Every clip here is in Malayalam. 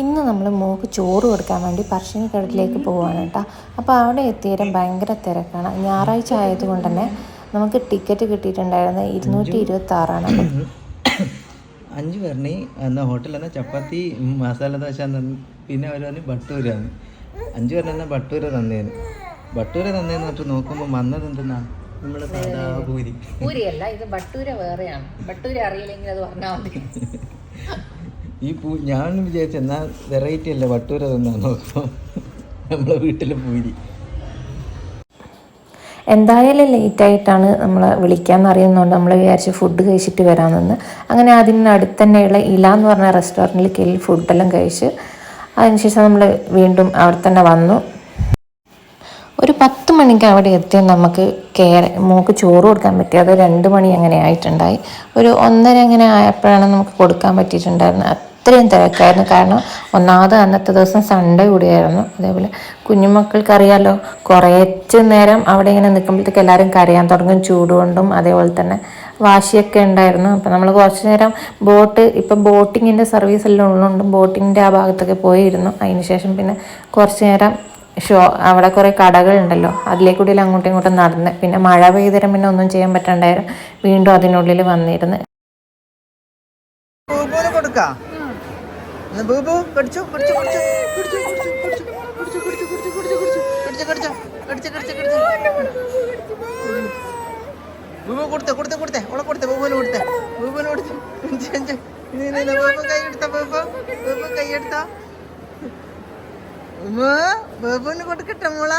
ഇന്ന് നമ്മൾ മോക്ക് ചോറ് കൊടുക്കാൻ വേണ്ടി പറശ്ശിനിക്കടത്തിലേക്ക് പോവുകയാണ് കേട്ടോ. അപ്പോൾ അവിടെ എത്തിയേരം ഭയങ്കര തിരക്കാണ്. ഞായറാഴ്ച ആയതുകൊണ്ട് തന്നെ നമുക്ക് ടിക്കറ്റ് കിട്ടിയിട്ടുണ്ടായിരുന്നത് ഇരുന്നൂറ്റി ഇരുപത്തി ആറാണ് അഞ്ച് പേരിന് എന്നാ ഹോട്ടലിൽ ചപ്പാത്തി മസാല ദോശ പിന്നെ അവർ പറഞ്ഞു ബട്ടൂരാന്ന് അഞ്ച് പേരിന് എന്നാ ബട്ടൂര തന്നേന്ന്. ബട്ടൂര തന്നേന്ന് പറഞ്ഞിട്ട് നോക്കുമ്പോൾ വന്നത് എന്തെന്നാ? നമ്മുടെ സാധാ പൂരി. പൂരിയല്ല ഇത് ബട്ടൂര വേറെയാണ്. ബട്ടൂര അറിയില്ലെങ്കിൽ അത് പറഞ്ഞാൽ മതി. ഈ പൂ ഞാൻ വിചാരിച്ചു എന്നാൽ വെറൈറ്റി അല്ല വട്ടൂര തന്നാ നോക്കാം. നമ്മളെ വീട്ടിലെ പൂരി. എന്തായാലും ലേറ്റ് ആയിട്ടാണ് നമ്മൾ വിളിക്കാമെന്ന് അറിയുന്നതുകൊണ്ട് നമ്മൾ വിചാരിച്ച് ഫുഡ് കഴിച്ചിട്ട് വരാമെന്ന്. അങ്ങനെ അതിനടുത്ത് തന്നെയുള്ള ഇല എന്ന് പറഞ്ഞ റെസ്റ്റോറന്റിൽ കയറി ഫുഡെല്ലാം കഴിച്ച് അതിനുശേഷം നമ്മൾ വീണ്ടും അവിടെ തന്നെ വന്നു. ഒരു പത്ത് മണിക്ക് അവിടെ എത്തി നമുക്ക് കയറി മോക്ക് ചോറ് കൊടുക്കാൻ പറ്റി. അത് രണ്ട് മണി അങ്ങനെ ആയിട്ടുണ്ടായി. ഒരു ഒന്നര അങ്ങനെ ആയപ്പോഴാണ് നമുക്ക് കൊടുക്കാൻ പറ്റിയിട്ടുണ്ടായിരുന്നത്. അത്രയും തിരക്കായിരുന്നു. കാരണം ഒന്നാമത് അന്നത്തെ ദിവസം സൺഡേ കൂടിയായിരുന്നു. അതേപോലെ കുഞ്ഞുമക്കൾക്കറിയാലോ കുറച്ച് നേരം അവിടെ ഇങ്ങനെ നിൽക്കുമ്പോഴത്തേക്ക് എല്ലാവരും കരയാൻ തുടങ്ങും ചൂടുകൊണ്ടും. അതേപോലെ തന്നെ വാശിയൊക്കെ ഉണ്ടായിരുന്നു. അപ്പം നമ്മൾ കുറച്ച് നേരം ബോട്ട് ഇപ്പം ബോട്ടിങ്ങിന്റെ സർവീസ് എല്ലാം ഉള്ളതുകൊണ്ടും ബോട്ടിങ്ങിന്റെ ആ ഭാഗത്തൊക്കെ പോയിരുന്നു. അതിന് ശേഷം പിന്നെ കുറച്ച് നേരം ഷോ അവിടെ കുറേ കടകളുണ്ടല്ലോ അതിലേക്കൂടി അങ്ങോട്ടും ഇങ്ങോട്ടും നടന്ന്. പിന്നെ മഴ പെയ്തരം പിന്നെ ഒന്നും ചെയ്യാൻ പറ്റണ്ടായിരുന്നു. വീണ്ടും അതിനുള്ളിൽ വന്നിരുന്നു. കൊടുക്കാം. ബൂബു കടിച്ചോ കടിച്ചോ കടിച്ചോ കടിച്ചോ കടിച്ചോ കടിച്ചോ കടിച്ചോ കടിച്ചോ കടിച്ചോ കടിച്ചോ കടിച്ചോ കടിച്ചോ കടിച്ചോ ബൂബു കൊടുത്തേ കൊടുത്തേ കൊടുത്തേ ഓളെ കൊടുത്തേ ബൂബുവിന് കൊടുത്തേ ബൂബുവിന് കൊടുത്തു ബൂബു കൈ എടുത്ത ബൂബു ബൂബു കൈ എടുത്ത ബൂബുവിന് കൊടുക്കട്ടെ മോള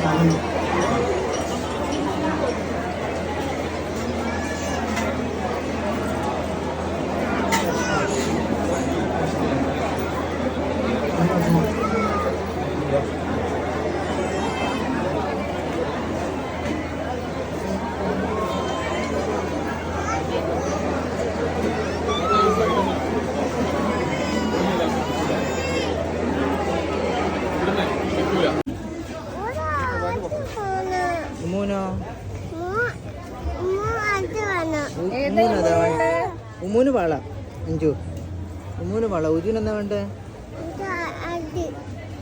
两分 ഉമ്മൂന് വള അഞ്ചു. ഉമ്മൂന് വള. ഉജുന് എന്താ വേണ്ടേ?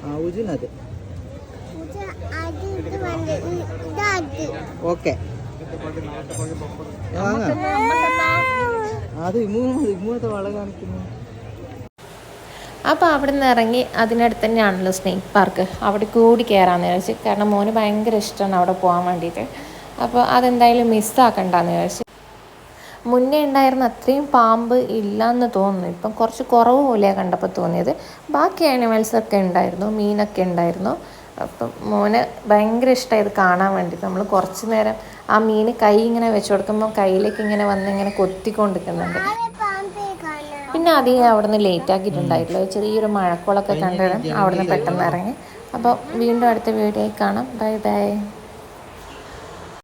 ആ ഉജുനത് ഓക്കെ. വാങ്ങാം. അത് അപ്പോൾ അവിടെ നിന്ന് ഇറങ്ങി അതിനടുത്ത് തന്നെയാണല്ലോ സ്നേക്ക് പാർക്ക്. അവിടെ കൂടി കയറാമെന്ന് വിചാരിച്ചു. കാരണം മോന് ഭയങ്കര ഇഷ്ടമാണ് അവിടെ പോകാൻ വേണ്ടിയിട്ട്. അപ്പോൾ അതെന്തായാലും മിസ്സാക്കണ്ടെന്ന് വിചാരിച്ചു. മുന്നേ ഉണ്ടായിരുന്ന അത്രയും പാമ്പ് ഇല്ല എന്ന് തോന്നുന്നു. ഇപ്പം കുറച്ച് കുറവ് പോലെയാണ് കണ്ടപ്പോൾ തോന്നിയത്. ബാക്കി ആനിമൽസൊക്കെ ഉണ്ടായിരുന്നു മീനൊക്കെ ഉണ്ടായിരുന്നു. അപ്പം മോന് ഭയങ്കര ഇഷ്ടമായത് കാണാൻ വേണ്ടി നമ്മൾ കുറച്ച് നേരം ആ മീൻ കൈ ഇങ്ങനെ വെച്ച് കൊടുക്കുമ്പോൾ കയ്യിലേക്ക് ഇങ്ങനെ വന്ന് ഇങ്ങനെ കൊത്തിക്കൊണ്ടിരിക്കുന്നുണ്ട്. പിന്നെ അധികം അവിടെ നിന്ന് ലേറ്റ് ആക്കിയിട്ടുണ്ടായിട്ടില്ല ഒരു ചെറിയൊരു മഴക്കോളൊക്കെ കണ്ടിടും അവിടെ നിന്ന് പെട്ടെന്ന് ഇറങ്ങി. അപ്പോൾ വീണ്ടും അടുത്ത വീഡിയോയിൽ കാണാം. Bye bye